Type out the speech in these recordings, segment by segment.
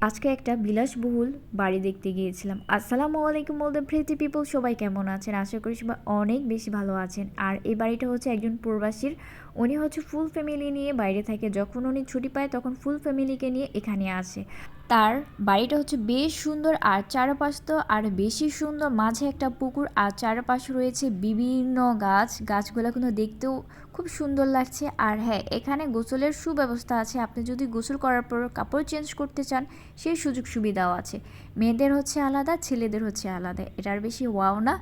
আজকে একটা বিলাসবহুল বাড়ি দেখতে গিয়েছিলাম। আসসালামু আলাইকুম বলতে দ্য পিপল, সবাই কেমন আছেন? আশা করি সবাই অনেক বেশি ভালো আছেন। আর এই বাড়িটা হচ্ছে একজন প্রবাসীর। উনি হচ্ছে ফুল ফ্যামিলি নিয়ে বাইরে থাকে। যখন উনি ছুটি পায়, তখন ফুল ফ্যামিলিকে নিয়ে এখানে আসে। তার বাড়িটা হচ্ছে বেশ সুন্দর, আর চারপাশ তো আর বেশি সুন্দর। মাঝে একটা পুকুর, আর চারপাশে রয়েছে বিভিন্ন গাছ। গাছগুলো কিন্তু দেখতেও খুব সুন্দর লাগছে। আর হ্যাঁ এখানে গোসলের সুব্যবস্থা আছে। আপনি যদি গোসল করার পর কাপড় চেঞ্জ করতে চান সেই সুযোগ সুবিধাও আছে। মেয়েদের হচ্ছে আলাদা, ছেলেদের হচ্ছে আলাদা। এটার বেশি ওয়াও না।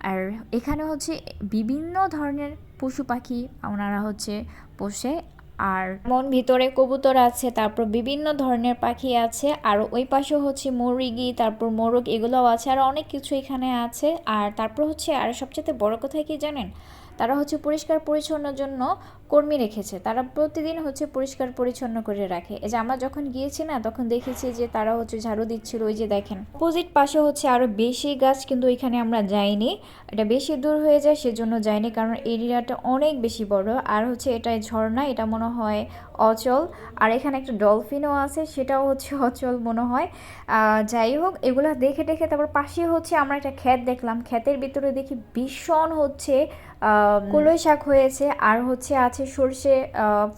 আর এখানে হচ্ছে বিভিন্ন ধরনের পশু পাখি ওনারা হচ্ছে পোষে। আর মন ভিতরে কবুতর আছে, তারপর বিভিন্ন ধরনের পাখি আছে। আর ওই পাশে হচ্ছে মুরগি, তারপর মোরগ এগুলোও আছে। আর অনেক কিছু এখানে আছে। আর তারপর হচ্ছে, আর সবচেয়ে বড় কথা কি জানেন? তারা হচ্ছে পরিষ্কার পরিচ্ছন্নের জন্য কর্মী রেখেছে। তারা প্রতিদিন হচ্ছে পরিষ্কার পরিচ্ছন্ন করে রাখে। এই যে আমরা যখন গিয়েছি না, তখন দেখেছি যে তারা হচ্ছে ঝাড়ু দিচ্ছিল, ওই যে দেখেন। অপোজিট পাশে হচ্ছে আরও বেশি গাছ, কিন্তু এখানে আমরা যাইনি। এটা বেশি দূর হয়ে যায়, সেজন্য যাইনি, কারণ এরিয়াটা অনেক বেশি বড়। আর হচ্ছে এটা ঝর্ণা, এটা মনে হয় অচল। আর এখানে একটা ডলফিনও আছে, সেটাও হচ্ছে অচল মনে হয়। যাই হোক, এগুলো দেখে দেখে তারপর পাশে হচ্ছে আমরা একটা ক্ষেত দেখলাম। ক্ষেতের ভিতরে দেখি ভীষণ হচ্ছে কলই শাক হয়েছে, আর হচ্ছে আছে সর্ষে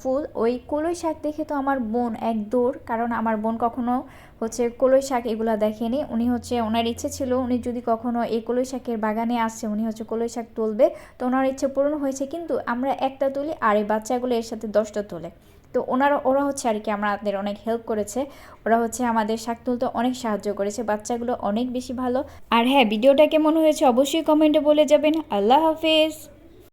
ফুল। ওই কলই শাক দেখে তো আমার বোন এক দৌড় কারণ আমার বোন কখনো হচ্ছে কলই শাক এগুলো দেখেনি। উনি হচ্ছে ওনার ইচ্ছে ছিল, উনি যদি কখনো এই কলই শাকের বাগানে আসছে, উনি হচ্ছে কলই শাক তুলবে। তো ওনার ইচ্ছে পূরণ হয়েছে, কিন্তু আমরা একটা তুলি আর এই বাচ্চাগুলো এর সাথে দশটা তোলে। তো ওনারা, ওরা হচ্ছে আর কি আমাদের অনেক হেল্প করেছে। ওরা হচ্ছে আমাদের শাক তুলতে অনেক সাহায্য করেছে, বাচ্চাগুলো অনেক বেশি ভালো। আর হ্যাঁ ভিডিওটা কেমন হয়েছে অবশ্যই কমেন্টে বলে যাবেন। আল্লাহ হাফেজ।